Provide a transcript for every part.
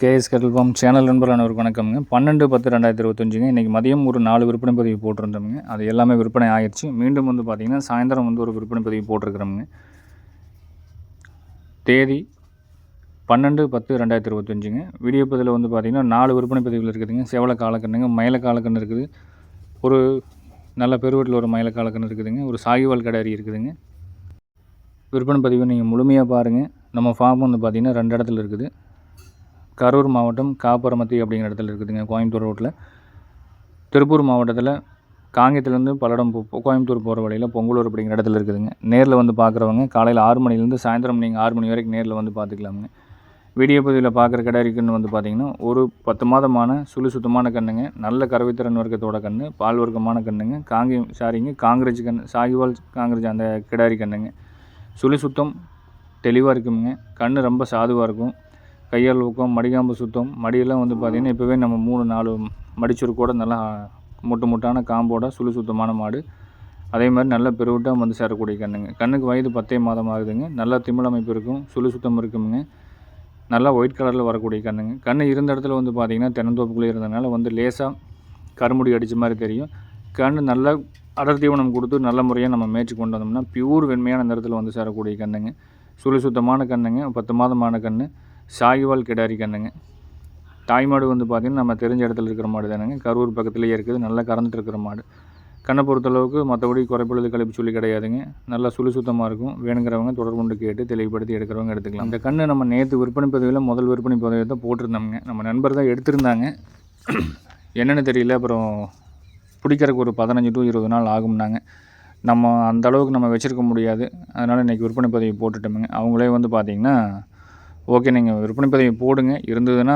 KS கட்டில் form channel நண்பரான ஒரு வணக்கம்ங்க. பன்னெண்டு பத்து ரெண்டாயிரத்தி இருபத்தஞ்சுங்க. இன்றைக்கி மதியம் ஒரு நாலு விற்பனை பதிவு போட்டிருந்தோம்ங்க. அது எல்லாமே விற்பனை ஆயிடுச்சு. மீண்டும் வந்து பார்த்திங்கன்னா சாயந்தரம் வந்து ஒரு விற்பனை பதிவு போட்டிருக்கிறோம்ங்க. தேதி பன்னெண்டு பத்து ரெண்டாயிரத்தி இருபத்தஞ்சுங்க. வீடியோ பதிவில் வந்து பார்த்திங்கன்னா நாலு விற்பனை பதிவுகள் இருக்குதுங்க. செவலை காலக்கண்ணுங்க மயில காலக்கண்ணு இருக்குது. ஒரு நல்ல பெருவட்டில் ஒரு மயில காலக்கண்ணு இருக்குதுங்க. ஒரு சாகிவால் கடாரி இருக்குதுங்க. விற்பனை பதிவு நீங்கள் முழுமையாக பாருங்கள் நம்ம ஃபார்ம் வந்து பார்த்திங்கன்னா ரெண்டு இடத்துல இருக்குது. கரூர் மாவட்டம் காப்பரமத்தி அப்படிங்கிற இடத்துல இருக்குதுங்க கோயம்புத்தூர் ரோட்டில் திருப்பூர் மாவட்டத்தில் காங்கேயத்துலேருந்து பல்லடம் போ- கோயம்புத்தூர் போகிற வழியில் பொங்கலூர் அப்படிங்கிற இடத்துல இருக்குதுங்க. நேரில் வந்து பார்க்குறவங்க காலையில் ஆறு மணிலேருந்து சாயந்தரம் நீங்கள் ஆறு மணி வரைக்கும் நேரில் வந்து பார்த்துக்கலாமுங்க வீடியோ பதிவில் பார்க்குற கிடாரிக்குன்னு வந்து பார்த்திங்கன்னா ஒரு பத்து மாதமான சுழு சுத்தமான கண்ணுங்க நல்ல கறவைத்திறன் வர்க்கத்தோட கன்று பால் வர்க்கமான கண்ணுங்க காங்கேயம் சாரிங்க காங்கிரஸ் கண் சாகிவால் காங்கிரஸ் அந்த கிடாரி கண்ணுங்க. சுழி சுத்தம் தெளிவாக இருக்குங்க கண் ரொம்ப சாதுவாக இருக்கும். கையால் ஊக்கம் மடிகாம்பு சுத்தம் மடியெல்லாம் வந்து பார்த்திங்கன்னா இப்போவே நம்ம மூணு நாலு மடிச்சுருக்கோட நல்லா முட்டு முட்டான காம்போட சுழு சுத்தமான மாடு. அதே மாதிரி நல்ல பெருவிட்டாக வந்து சேரக்கூடிய கண்ணுங்க. கண்ணுக்கு வயது பத்தே மாதம் ஆகுதுங்க. நல்லா திமிழ் அமைப்பு இருக்கும் சுழு சுத்தம் இருக்குங்க. நல்லா ஒயிட் கலரில் வரக்கூடிய கண்ணுங்க. கண் இருந்த இடத்துல வந்து பார்த்திங்கன்னா தென்னந்தோப்புக்குள்ளே இருந்ததுனால வந்து லேசாக கருமுடி அடித்த மாதிரி தெரியும். கண் நல்லா அடர் தீவனம் கொடுத்து நல்ல முறையாக நம்ம மேய்ச்சி கொண்டு வந்தோம்னா பியூர் வெண்மையான நிறத்தில் வந்து சேரக்கூடிய கண்ணுங்க. சுழி சுத்தமான கண்ணுங்க பத்து மாதமான கண்ணு. சாகிவால் கிடாரி கண்ணுங்க. தாய் மாடு வந்து பார்த்திங்கன்னா நம்ம தெரிஞ்ச இடத்துல இருக்கிற மாடு தானுங்க. கரூர் பக்கத்துலேயே இருக்குது. நல்லா கறந்துட்டு இருக்கிற மாடு. கண்ணை பொறுத்தளவுக்கு மற்றபடி குறைப்பொழுது கழிப்பு சொல்லி கிடையாதுங்க. நல்லா சுழி சுத்தமாக இருக்கும். வேணுங்கிறவங்க தொடர்பு கொண்டு கேட்டு தெளிவுபடுத்தி எடுக்கிறவங்க எடுத்துக்கலாம். இந்த கண்ணு நம்ம நேற்று விற்பனை பதவியில் முதல் விற்பனை பதவியை தான் போட்டிருந்தோம்ங்க. நம்ம நண்பர் தான் எடுத்திருந்தாங்க. என்னென்னு தெரியல. அப்புறம் பிடிக்கிறதுக்கு ஒரு பதினஞ்சு டு இருபது நாள் ஆகும்னாங்க. நம்ம அந்த அளவுக்கு நம்ம வச்சுருக்க முடியாது. அதனால் இன்றைக்கி விற்பனை பதவி போட்டுட்டோமுங்க. அவங்களே வந்து பார்த்திங்கன்னா ஓகே நீங்கள் விற்பனை பதிவு போடுங்க. இருந்ததுன்னா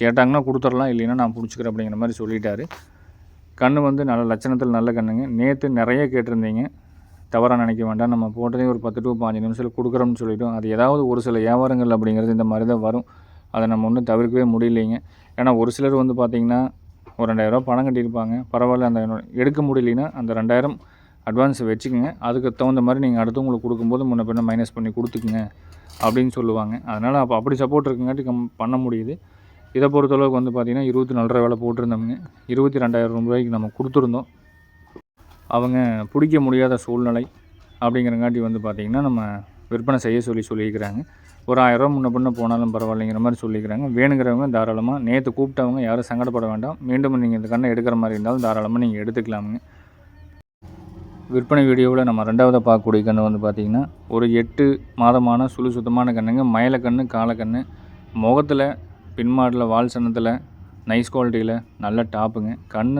கேட்டாங்கன்னா கொடுத்துடலாம் இல்லைன்னா நான் பிடிச்சிக்கிறேன் அப்படிங்கிற மாதிரி சொல்லிட்டாரு. கண்ணு வந்து நல்ல லட்சணத்தில் நல்ல கண்ணுங்க. நேற்று நிறைய கேட்டிருந்தீங்க. தவறாக நினைக்க வேண்டாம். நம்ம போட்டதே ஒரு பத்து டு பாஞ்சு நிமிஷத்தில் கொடுக்குறோம்னு சொல்லிட்டோம். அது ஏதாவது ஒரு சில வியாபாரங்கள் அப்படிங்கிறது இந்த மாதிரி தான் வரும். அதை நம்ம ஒன்றும் தவிர்க்கவே முடியலைங்க. ஏன்னா ஒரு சிலர் வந்து பார்த்திங்கன்னா ஒரு ரெண்டாயிரரூவா பணம் கட்டியிருப்பாங்க. பரவாயில்ல அந்த எடுக்க முடியலைன்னா அந்த ரெண்டாயிரம் அட்வான்ஸ் வச்சுக்கோங்க. அதுக்கு தகுந்த மாதிரி நீங்கள் அடுத்தவங்களுக்கு கொடுக்கும்போது முன்ன பின்ன மைனஸ் பண்ணி கொடுத்துக்குங்க. அப்படின்னு சொல்லுவாங்க. அதனால் அப்போ அப்படி சப்போர்ட் இருக்குங்காட்டி கம் பண்ண முடியுது. இதை பொறுத்தளவுக்கு வந்து பார்த்திங்கன்னா இருபத்தி நாலு ரூபா வேலை போட்டிருந்தவங்க. இருபத்தி ரெண்டாயிரம் ரூபாய்க்கு நம்ம கொடுத்துருந்தோம். அவங்க பிடிக்க முடியாத சூழ்நிலை அப்படிங்கிறங்காட்டி வந்து பார்த்திங்கன்னா நம்ம விற்பனை செய்ய சொல்லி சொல்லியிருக்கிறாங்க. ஒரு ஆயிரரூவா முன்ன பின்ன போனாலும் பரவாயில்லைங்கிற மாதிரி சொல்லிக்கிறாங்க வேணுங்கிறவங்க தாராளமாக நேற்று கூப்பிட்டவங்க யாரும் சங்கடப்பட வேண்டாம். மீண்டும் நீங்கள் இந்த கண்ணை எடுக்கிற மாதிரி இருந்தாலும் தாராளமாக நீங்கள் எடுத்துக்கலாமுங்க. விற்பனை வீடியோவில் நம்ம ரெண்டாவதாக பார்க்கக்கூடிய கன்று வந்து பார்த்திங்கன்னா ஒரு எட்டு மாதமான சுழு சுத்தமான கண்ணுங்க மயிலக்கண்ணு காலக்கண்ணு முகத்தில் பின்மாடில் வால் சன்னத்தில் நைஸ் குவாலிட்டியில் நல்ல டாப்புங்க கண்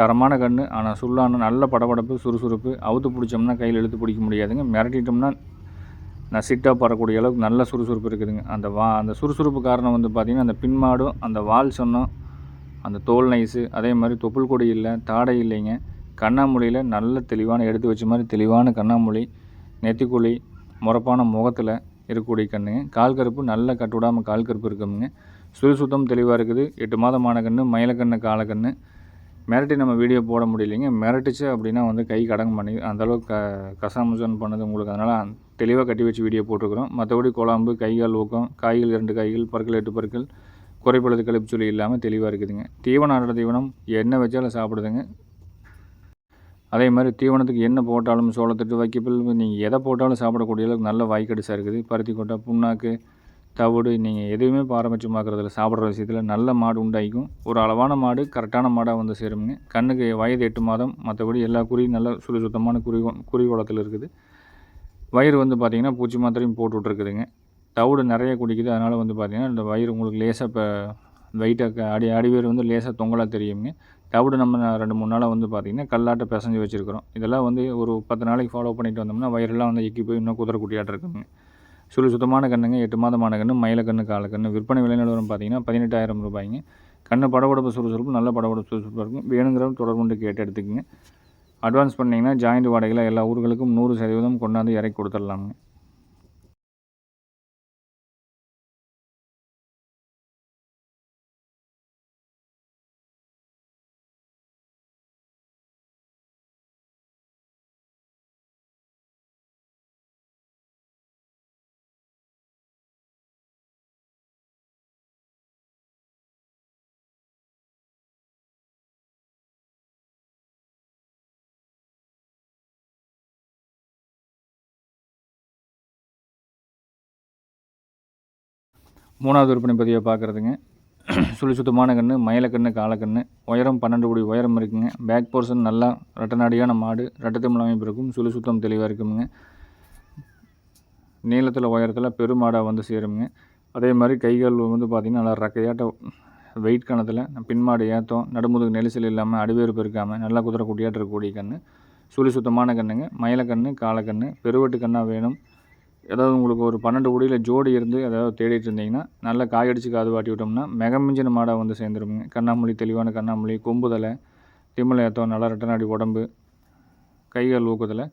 தரமான கண் ஆனால் சுள்ளான நல்ல படபடப்பு சுறுசுறுப்பு அவுத்து பிடிச்சோம்னா கையில் இழுத்து பிடிக்க முடியாதுங்க. மிரட்டிட்டோம்னா நசிட்டாக பறக்கூடிய அளவுக்கு நல்ல சுறுசுறுப்பு இருக்குதுங்க. அந்த வா அந்த சுறுசுறுப்பு காரணம் வந்து பார்த்திங்கன்னா அந்த பின்மாடும் அந்த வால் சொன்னம் அந்த தோல் நைஸு அதே மாதிரி தொப்புள் கொடி இல்லை தாடை இல்லைங்க. கண்ணாமொழியில் நல்ல தெளிவான எடுத்து வச்ச மாதிரி தெளிவான கண்ணாமூலி நெத்திக்குழி முறப்பான முகத்தில் இருக்கக்கூடிய கண்ணுங்க கால் கருப்பு நல்ல கட்டுவிடாமல் கால் கருப்பு இருக்குங்க சுழி சுத்தம் தெளிவாக இருக்குது. எட்டு மாதமான கன்று மயிலக்கண்ணு காலக்கண்ணு மிரட்டி நம்ம வீடியோ போட முடியலைங்க. மிரட்டுச்சு அப்படின்னா வந்து கை கடங்க பண்ணி அந்தளவுக்கு க கசாமுசன் பண்ணது உங்களுக்கு. அதனால் தெளிவாக கட்டி வச்சு வீடியோ போட்டிருக்கிறோம். மற்றபடி குழம்பு கைகால் ஊக்கம் காய்கள் இரண்டு காய்கள் பற்கள் எட்டு பற்கள் குறைப்பழுது கழிப்பு சொல்லி இல்லாமல் தெளிவாக இருக்குதுங்க. தீவனம் ஆடுற தீவனம் என்ன வச்சாலும் சாப்பிடுதுங்க. அதே மாதிரி தீவனத்துக்கு என்ன போட்டாலும் சோளத்தட்டு வைக்கப்பில் நீங்கள் எதை போட்டாலும் சாப்பிடக்கூடிய அளவுக்கு நல்ல வாய்க்கடிசாக இருக்குது. பருத்தி கொட்டை புண்ணாக்கு தவிடு நீங்கள் எதுவுமே பாரபட்சமாக்குறதில்ல. சாப்பிட்ற விஷயத்தில் நல்ல மாடு உண்டாயிக்கும் ஒரு அளவான மாடு கரெக்டான மாடாக வந்து சேருங்க கண்ணுக்கு வயது எட்டு மாதம் மற்றபடி எல்லா குறியும் நல்ல சுழி சுத்தமான குறி குறிகோளத்தில் இருக்குது. வயிறு வந்து பார்த்திங்கன்னா பூச்சி மாத்திரையும் போட்டு விட்ருக்குதுங்க தவிடு நிறைய குடிக்குது. அதனால் வந்து பார்த்திங்கன்னா இந்த வயிறு உங்களுக்கு லேசாக இப்போ வெயிட்டாக அடி அடிவேர் வந்து லேசாக தொங்கலாக தெரியுங்க தவிடு நம்ம ரெண்டு மூணு நாளாக வந்து பார்த்திங்கன்னா கல்லாட்டை பிசைஞ்சு வச்சுருக்கிறோம். இதெல்லாம் வந்து ஒரு பத்து நாளைக்கு ஃபாலோ பண்ணிட்டு வந்தோம்னா வயிறெல்லாம் வந்து எக்கி போய் இன்னும் குதிரை குட்டியாட்டு இருக்குங்க. சுழி சுத்தமான கண்ணுங்க எட்டு மாதமான கன்று மயிலக்கன்று காலக்கன்று விற்பனை விலை நிலவரம் பார்த்தீங்கன்னா பதினெட்டாயிரம் ரூபாய்ங்க. கண்ணு படபடப்பு சுறுசுறுப்பு நல்ல படபடப்பு சுறுசுறுப்பாக இருக்கும். வேணுங்கிறவங்க தொடர்பு கொண்டு கேட்டு எடுத்துக்கங்க. அட்வான்ஸ் பண்ணிங்கன்னா ஜாயிண்ட் வாடகையில் எல்லா ஊர்களுக்கும் நூறு சதவீதம் கொண்டாந்து இறக்கி கொடுத்துடலாமுங்க. மூணாவது விற்பனை பதிவை பார்க்குறதுங்க. சுழி சுத்தமான கன்று மயிலக்கன்று காலக்கன்று உயரம் பன்னெண்டு கோடி உயரம் இருக்குங்க. பேக் போர்ஷன் நல்லா ரெட்டநாடியான மாடு ரெட்டத்தமிழ் அமைப்பு இருக்கும். சுழி சுத்தம் தெளிவாக இருக்குங்க. நீளத்தில் உயரத்தில் பெருமாடாக வந்து சேருங்க அதே மாதிரி கைகள் வந்து பார்த்திங்கன்னா நல்லா ரக்கையாட்ட வெயிட் கணத்தில் பின்மாடு ஏற்றம் நடுமுதுகு நெரிசல் இல்லாமல் அடிவேறுப்பு இருக்காமல் நல்லா குதிரை குட்டியாட்டு இருக்கக்கூடிய கன்று சுழி சுத்தமான கன்றுங்க மயிலக்கன்று காலக்கன்று பெருவெட்டு கண்ணாக வேணும். ஏதாவது உங்களுக்கு ஒரு பன்னெண்டு குடியில் ஜோடி இருந்து ஏதாவது தேடிட்டு இருந்தீங்கன்னா நல்லா காயடிச்சு காது வாட்டி விட்டோம்னா மிகமிஞ்சின மாடாக வந்து சேர்ந்துருங்க கண்ணாமொழி தெளிவான கண்ணாமொழி கொம்புதலை திம்மலை ஏத்தம் நல்லா ரெட்டநாடி உடம்பு கைகள் ஊக்கத்தில்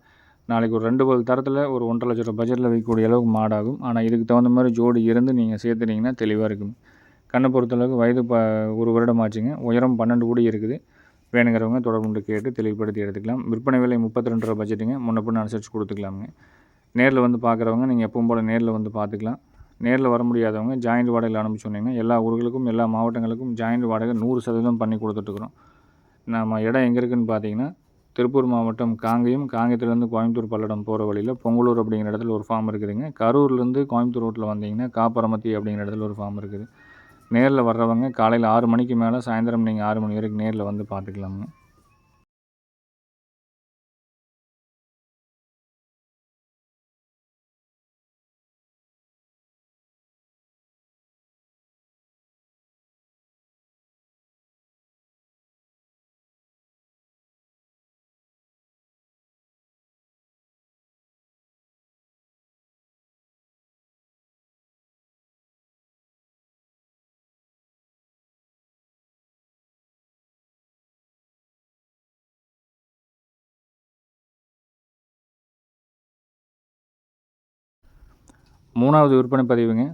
நாளைக்கு ஒரு ரெண்டு பல் தரத்தில் ஒரு ஒன்றரை லட்ச ரூபா பட்ஜெட்டில் வைக்கக்கூடிய அளவுக்கு மாடாகும். ஆனால் இதுக்கு தகுந்த மாதிரி ஜோடி இருந்து நீங்கள் சேர்த்துனீங்கன்னா தெளிவாக இருக்கும் கண்ணை பொறுத்தளவுக்கு வயது ப ஒரு வருடம் ஆச்சுங்க உயரம் பன்னெண்டு கோடி இருக்குது. வேணுங்கிறவங்க தொடர்பு கேட்டு தெளிவுபடுத்தி எடுத்துக்கலாம். விற்பனை விலை முப்பத்தி ரெண்டு ரூபா பட்ஜெட்டுங்க முன்ன அனுசரித்து கொடுத்துக்கலாமுங்க. நேரில் வந்து பார்க்குறவங்க நீங்கள் எப்பவும் போல் நேரில் வந்து பார்த்துக்கலாம் நேரில் வர முடியாதவங்க ஜாயிண்ட் வாடகையில் அனுப்பி சொன்னீங்கன்னா எல்லா ஊர்களுக்கும் எல்லா மாவட்டங்களுக்கும் ஜாயிண்ட் வாடகை நூறு சதவீதம் பண்ணி கொடுத்துட்ருக்குறோம் நம்ம இடம் எங்கே இருக்குதுன்னு பார்த்தீங்கன்னா திருப்பூர் மாவட்டம் காங்கேயம். காங்கேயத்துலேருந்து கோயம்புத்தூர் பல்லடம் போகிற வழியில் பொங்கலூர் அப்படிங்கிற இடத்துல ஒரு ஃபார்ம் இருக்குதுங்க. கரூர்லேருந்து கோயம்புத்தூர் ரோட்டில் வந்தீங்கன்னா காப்பரமத்தி அப்படிங்கிற இடத்துல ஒரு ஃபார்ம் இருக்குது. நேரில் வர்றவங்க காலையில் ஆறு மணிக்கு மேலே சாயந்தரம் நீங்கள் ஆறு மணி வரைக்கும் நேரில் வந்து பார்த்துக்கலாமுங்க மூணாவது விற்பனை பதிவுங்க.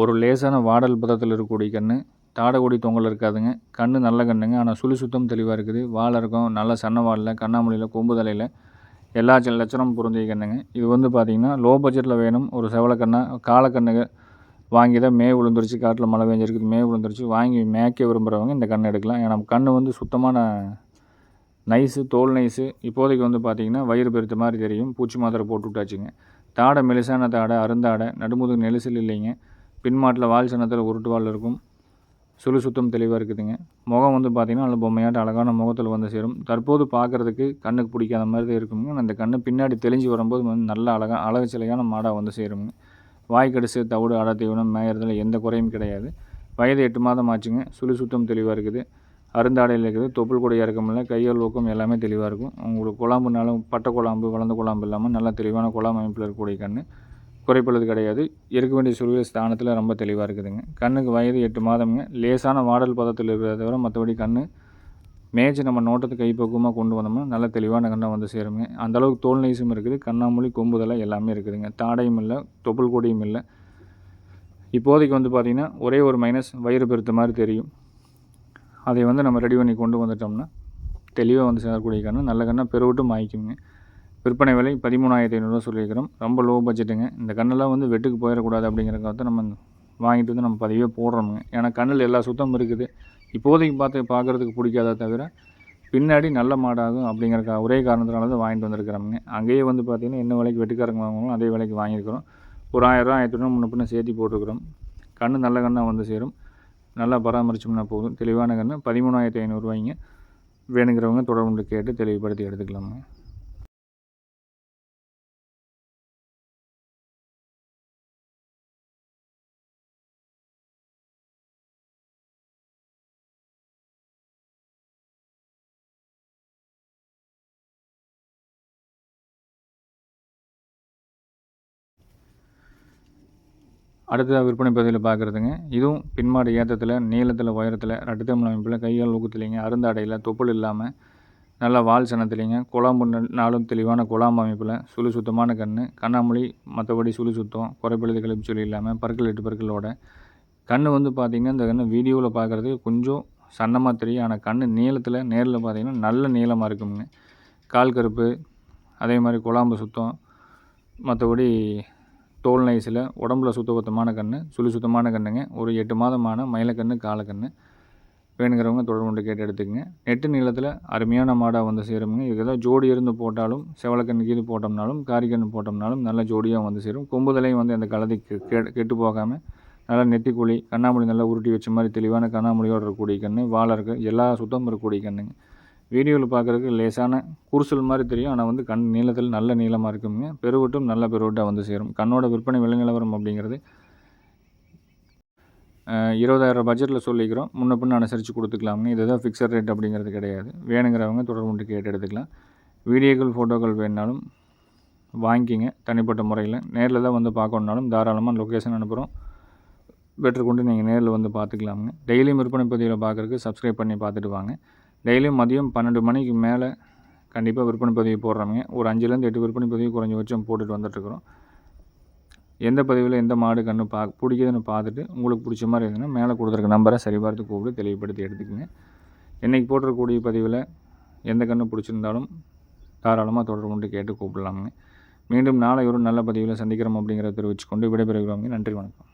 ஒரு லேசான வாடல் பதத்தில் இருக்கக்கூடிய கன்று தாடகுடி தொங்கல் இருக்காதுங்க. கன்று நல்ல கண்ணுங்க. ஆனால் சுழி சுத்தம் தெளிவாக இருக்குது. வாழை இருக்கும். நல்ல சன்ன வாழில் கண்ணாமொழியில் கொம்பு தலையில். எல்லா லட்சணம் பொருந்திய கண்ணுங்க. இது வந்து பார்த்திங்கன்னா லோ பட்ஜெட்டில் வேணும். ஒரு செவலக்கண்ணா காலக்கண்ணுங்க வாங்கி தான் மே விழுந்துருச்சு. காட்டில் மழை பெஞ்சிருக்குது. மே விழுந்துருச்சு. வாங்கி மேய்க்க விரும்புகிறவங்க இந்த கன்று எடுக்கலாம். ஏன்னா கன்று வந்து சுத்தமான நைஸு தோல் நைஸு இப்போதைக்கு வந்து பார்த்திங்கன்னா வயிறு பெருத்த மாதிரி தெரியும். பூச்சி மாத்திரை போட்டு விட்டாச்சுங்க. தாடை மெலிசான தாடை அருந்தாடை நடுமுதுகு நெலிசல் இல்லைங்க. பின்மாட்டில் வால் சின்னத்தில் உருட்டு வால் இருக்கும். சுழு சுத்தம் தெளிவாக இருக்குதுங்க. முகம் வந்து பார்த்திங்கன்னா நல்ல பொம்மையாட்ட அழகான முகத்தில் வந்து சேரும். தற்போது பார்க்குறதுக்கு கண்ணுக்கு பிடிக்காத மாதிரி தான் இருக்குங்க. அந்த கண்ணு பின்னாடி தெளிஞ்சு வரும்போது வந்து நல்ல அழகாக அழகு சிலையான மாடாக வந்து சேருங்க. வாய்க்கடிசு தவிடு அடை தீவனம் மேயறதுல எந்த குறையும் கிடையாது. வயது எட்டு மாதம் ஆச்சுங்க. சுழி சுத்தம் தெளிவாக இருக்குது. அருந்தாடையில் இருக்குது. தொப்புள் கூட இறக்கமில்ல கையால் ஊக்கம் எல்லாமே தெளிவாக இருக்கும். உங்களுக்கு குழாம்புனாலும் பட்டை குழாம்பு வளர்ந்த குழாம்பு இல்லாமல் நல்ல தெளிவான குழாம் அமைப்பில் இருக்கக்கூடிய கண் குறைப்பளது கிடையாது. இருக்க வேண்டிய சூழ்நிலை ஸ்தானத்தில் ரொம்ப தெளிவாக இருக்குதுங்க. கண்ணுக்கு வயது எட்டு மாதம்ங்க. லேசான மாடல் பதத்தில் இருக்கிறத தவிர மற்றபடி கண் மேய்ச்சி நம்ம நோட்டத்தை கைப்பக்குவமாக கொண்டு வந்தோம்னா நல்ல தெளிவான கண்ணாக வந்து சேருங்க. அந்தளவுக்கு தோல் நைசும் இருக்குது. கண்ணாமூலி கொம்புதலை எல்லாமே இருக்குதுங்க. தாடையும் இல்லை தொப்புள் கொடியும் இல்லை. இப்போதைக்கு வந்து பார்த்திங்கன்னா ஒரே ஒரு மைனஸ் வயிறு பெருத்த மாதிரி தெரியும். அதை வந்து நம்ம ரெடி பண்ணி கொண்டு வந்துட்டோம்னா தெளிவாக வந்து சேரக்கூடிய கன்று. நல்ல கண்ணாக பெருவிட்டும் வாங்கிக்குங்க விற்பனை விலை பதிமூணாயிரத்தி ஐநூறுரூவா சொல்லியிருக்கிறோம். ரொம்ப லோ பட்ஜெட்டுங்க இந்த கண்ணெல்லாம் வந்து வெட்டுக்கு போயிடக்கூடாது அப்படிங்கிறக்காக நம்ம வாங்கிட்டு வந்து நம்ம பதிவே போடுறோமுங்க. ஏன்னா கண்ணில் எல்லா சுத்தமும் இருக்குது. இப்போதைக்கு பார்த்து பார்க்குறதுக்கு பிடிக்காத தவிர பின்னாடி நல்ல மாடாகும் அப்படிங்கிற ஒரே காரணத்தினால தான் வாங்கிட்டு வந்திருக்கிறோமுங்க. அங்கேயே வந்து பார்த்திங்கன்னா என்ன விலைக்கு வெட்டுக்காரங்க வாங்குவோம் அதே விலைக்கு வாங்கியிருக்கிறோம். ஒரு ஆயிரரூவா ஆயிரத்தி முன்ன பின்ன சேர்த்து போட்டிருக்கிறோம். கண்ணு நல்ல கண்ணாக வந்து சேரும். நல்லா பராமரிச்சோம்னா போதும். தெளிவான கன்று பதிமூணாயிரத்தி ஐநூறுரூவாய்ங்க வேணுங்கிறவங்க தொடர்பு கேட்டு தெளிவுபடுத்தி எடுத்துக்கலாமுங்க. அடுத்ததாக விற்பனை பகுதியில் பார்க்குறதுங்க இதுவும் பின்மாடு ஏற்றத்தில் நீளத்தில் உயரத்தில் ரெட்டத்தமிழ் அமைப்பில் கையால் ஊக்கத்துலேங்க அருந்தாடையில் தொப்புள் இல்லாமல் நல்லா வால் சனத்துலேங்க குழாம்பு நாளும் தெளிவான குழாம்பு அமைப்பில் சுழி சுத்தமான கண் கண்ணாமொழி மற்றபடி சுழி சுத்தம் குறைப்பெழுது கழிப்பு சொல்லி இல்லாமல் பற்கள் எட்டு பற்களோட. கண் வந்து பார்த்திங்கன்னா இந்த கண் வீடியோவில் பார்க்குறதுக்கு கொஞ்சம் சன்னமாக தெரியும். ஆனால் கண் நீளத்தில் நேரில் பார்த்திங்கன்னா நல்ல நீளமாக இருக்குங்க. கால் கருப்பு அதே மாதிரி குழாம்பு சுத்தம் மற்றபடி தோல் நைஸில் உடம்புல சுத்தபத்தமான கன்று சுழி சுத்தமான கன்றுங்க ஒரு எட்டு மாதமான மயிலக்கன்று காலக்கன்று வேணுங்கிறவங்க தொடர்பு கேட்டு எடுத்துக்கங்க. நெட்டு நீளத்தில் அருமையான மாடாக வந்து சேருங்க இதுக்கு ஏதாவது ஜோடி இருந்து போட்டாலும் செவலக்கன்று கீது போட்டோம்னாலும் காரிக்கன்று போட்டோம்னாலும் நல்ல ஜோடியாக வந்து சேரும். கொம்புதலையும் வந்து அந்த கலதை கெட்டு போகாமல் நல்லா நெத்திக்குழி கண்ணாமூலி நல்லா உருட்டி வச்ச மாதிரி தெளிவான கண்ணாமூலியோட இருக்கக்கூடிய கன்று வாழை இருக்கு எல்லா சுத்தமும் இருக்கக்கூடிய கன்றுங்க வீடியோவில் பார்க்குறதுக்கு லேசான குருசல் மாதிரி தெரியும். ஆனால் வந்து கண் நீளத்தில் நல்ல நீளமாக இருக்குங்க. பெருவட்டும் நல்ல பெருவட்டாக வந்து சேரும். கண்ணோட விற்பனை விலை நிலவரம் அப்படிங்கிறது இருபதாயிரம் பட்ஜெட்டில் சொல்லிக்கிறோம். முன்ன பின்ன அனுசரித்து கொடுத்துக்கலாமுங்க இதுதான் ஃபிக்ஸட் ரேட் அப்படிங்கிறது கிடையாது. வேணுங்கிறவங்க தொடர்புண்டு கேட்டு எடுத்துக்கலாம். வீடியோக்கள் ஃபோட்டோக்கள் வேணுனாலும் வாங்கிக்கிங்க. தனிப்பட்ட முறையில். நேரில் தான் வந்து பார்க்கணுனாலும் தாராளமாக லொக்கேஷன் அனுப்புகிறோம் பெட்ரு கொண்டு நீங்கள் நேரில் வந்து பார்த்துக்கலாமுங்க. டெய்லியும் விற்பனை பதிவில் பார்க்குறதுக்கு சப்ஸ்கிரைப் பண்ணி பார்த்துட்டு வாங்க. டெய்லியும் மதியம் பன்னெண்டு மணிக்கு மேலே கண்டிப்பாக விற்பனை பதிவு போடுறாங்க ஒரு அஞ்சுலேருந்து எட்டு விற்பனை பதிவு குறைஞ்சபட்சம் போட்டுட்டு வந்துட்டுருக்குறோம். எந்த பதிவில் எந்த மாடு கன்று பா பிடிக்குதுன்னு பார்த்துட்டு உங்களுக்கு பிடிச்ச மாதிரி இருந்ததுன்னா மேலே கொடுத்துருக்க நம்பரை சரிபார்த்து கூப்பிட்டு தெளிவுபடுத்தி எடுத்துக்கங்க. இன்றைக்கி போட்டிருக்கக்கூடிய பதிவில் எந்த கன்று பிடிச்சிருந்தாலும் தாராளமாக தொடர்பு கொண்டு கேட்டு கூப்பிடலாமுங்க. மீண்டும் நாளை ஒரு நல்ல பதிவில் சந்திக்கிறோம் அப்படிங்கிறத தெரிவிச்சுக்கொண்டு விடைபெறுகிறோங்க நன்றி வணக்கம்.